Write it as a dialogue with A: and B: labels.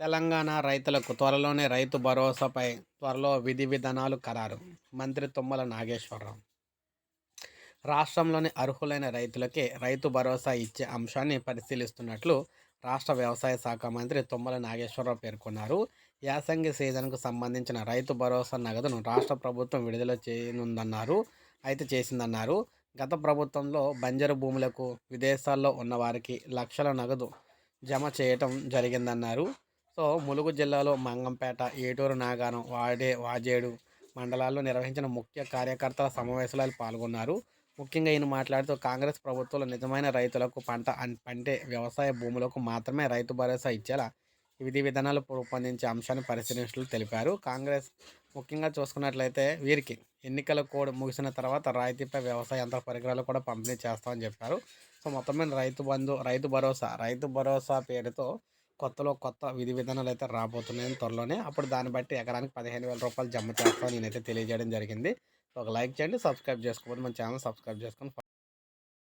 A: తెలంగాణ రైతులకు త్వరలోనే రైతు భరోసాపై త్వరలో విధి విధానాలు ఖరారు. మంత్రి తుమ్మల నాగేశ్వరరావు. రాష్ట్రంలోని అర్హులైన రైతులకే రైతు భరోసా ఇచ్చే అంశాన్ని పరిశీలిస్తున్నట్లు రాష్ట్ర వ్యవసాయ శాఖ మంత్రి తుమ్మల నాగేశ్వరరావు పేర్కొన్నారు. యాసంగి సీజన్కు సంబంధించిన రైతు భరోసా నగదును రాష్ట్ర ప్రభుత్వం విడుదల చేయనుందన్నారు. అయితే చేసిందన్నారు. గత ప్రభుత్వంలో బంజరు భూములకు విదేశాల్లో ఉన్నవారికి లక్షల నగదు జమ చేయటం జరిగిందన్నారు. సో ములుగు జిల్లాలో మంగంపేట ఏటూరు నాగారం వాడే వాజేడు మండలాల్లో నిర్వహించిన ముఖ్య కార్యకర్తల సమావేశాలు పాల్గొన్నారు. ముఖ్యంగా ఈయన మాట్లాడుతూ కాంగ్రెస్ ప్రభుత్వంలో నిజమైన రైతులకు పంట పంటే వ్యవసాయ భూములకు మాత్రమే రైతు భరోసా ఇచ్చేలా విధి విధానాలు రూపొందించే అంశాన్ని పరిశీలించినట్లు తెలిపారు. కాంగ్రెస్ ముఖ్యంగా చూసుకున్నట్లయితే వీరికి ఎన్నికల కోడ్ ముగిసిన తర్వాత రాయితీపై వ్యవసాయ యంత్ర పరికరాలు కూడా పంపిణీ చేస్తామని చెప్పారు. సో మొత్తం మీద రైతు బంధు రైతు భరోసా రైతు భరోసా పేరుతో కొత్తలో కొత్త విధి విధానాలు అయితే రాబోతున్నాయని త్వరలోనే. అప్పుడు దాన్ని బట్టి ఎకరానికి పదిహేను వేల రూపాయలు జమ చేస్తామని నేనైతే తెలియజేయడం జరిగింది. ఒక లైక్ చేయండి సబ్స్క్రైబ్ చేసుకోండి మన ఛానల్ సబ్స్క్రైబ్ చేసుకొని